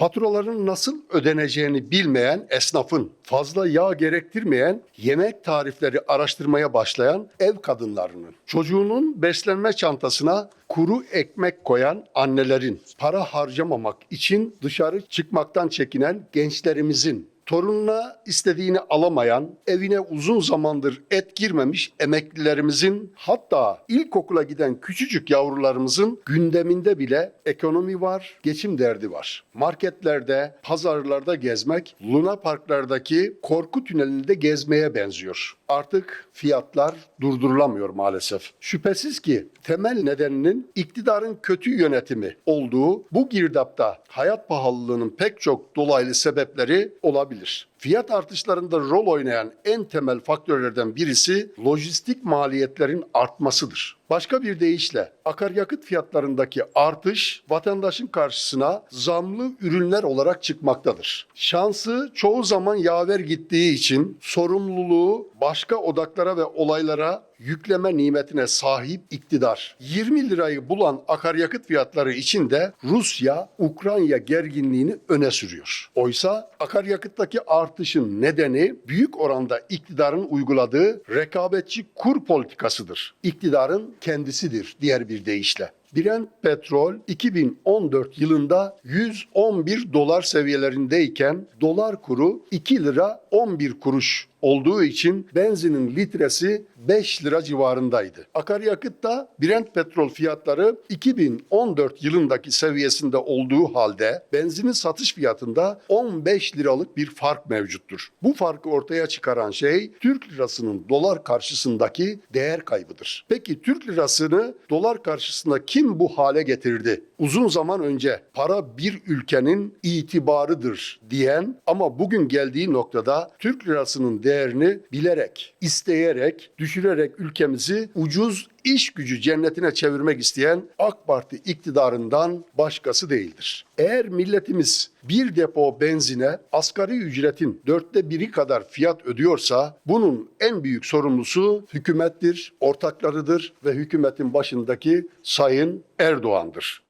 Faturaların nasıl ödeneceğini bilmeyen esnafın, fazla yağ gerektirmeyen yemek tarifleri araştırmaya başlayan ev kadınlarının, çocuğunun beslenme çantasına kuru ekmek koyan annelerin, para harcamamak için dışarı çıkmaktan çekinen gençlerimizin, torununa istediğini alamayan, evine uzun zamandır et girmemiş emeklilerimizin, hatta ilkokula giden küçücük yavrularımızın gündeminde bile ekonomi var, geçim derdi var. Marketlerde, pazarlarda gezmek, Luna Parklardaki korku tünelinde gezmeye benziyor. Artık fiyatlar durdurulamıyor maalesef. Şüphesiz ki temel nedeninin iktidarın kötü yönetimi olduğu bu girdapta hayat pahalılığının pek çok dolaylı sebepleri olabilir. Fiyat artışlarında rol oynayan en temel faktörlerden birisi lojistik maliyetlerin artmasıdır. Başka bir deyişle akaryakıt fiyatlarındaki artış vatandaşın karşısına zamlı ürünler olarak çıkmaktadır. Şansı çoğu zaman yaver gittiği için sorumluluğu başka odaklara ve olaylara yükleme nimetine sahip iktidar. 20 lirayı bulan akaryakıt fiyatları için de Rusya Ukrayna gerginliğini öne sürüyor. Oysa akaryakıttaki artışın nedeni büyük oranda iktidarın uyguladığı rekabetçi kur politikasıdır. İktidarın kendisidir diğer bir deyişle. Brent petrol 2014 yılında 111 dolar seviyelerindeyken dolar kuru 2 lira 11 kuruş olduğu için benzinin litresi 5 lira civarındaydı. Akaryakıtta Brent petrol fiyatları 2014 yılındaki seviyesinde olduğu halde benzinin satış fiyatında 15 liralık bir fark mevcuttur. Bu farkı ortaya çıkaran şey Türk lirasının dolar karşısındaki değer kaybıdır. Peki Türk lirasını dolar karşısında kim bu hale getirdi? Uzun zaman önce para bir ülkenin itibarıdır diyen ama bugün geldiği noktada Türk lirasının değerini bilerek, isteyerek, düşürerek ülkemizi ucuz iş gücü cennetine çevirmek isteyen AK Parti iktidarından başkası değildir. Eğer milletimiz bir depo benzine asgari ücretin dörtte biri kadar fiyat ödüyorsa bunun en büyük sorumlusu hükümettir, ortaklarıdır ve hükümetin başındaki Sayın Erdoğan'dır.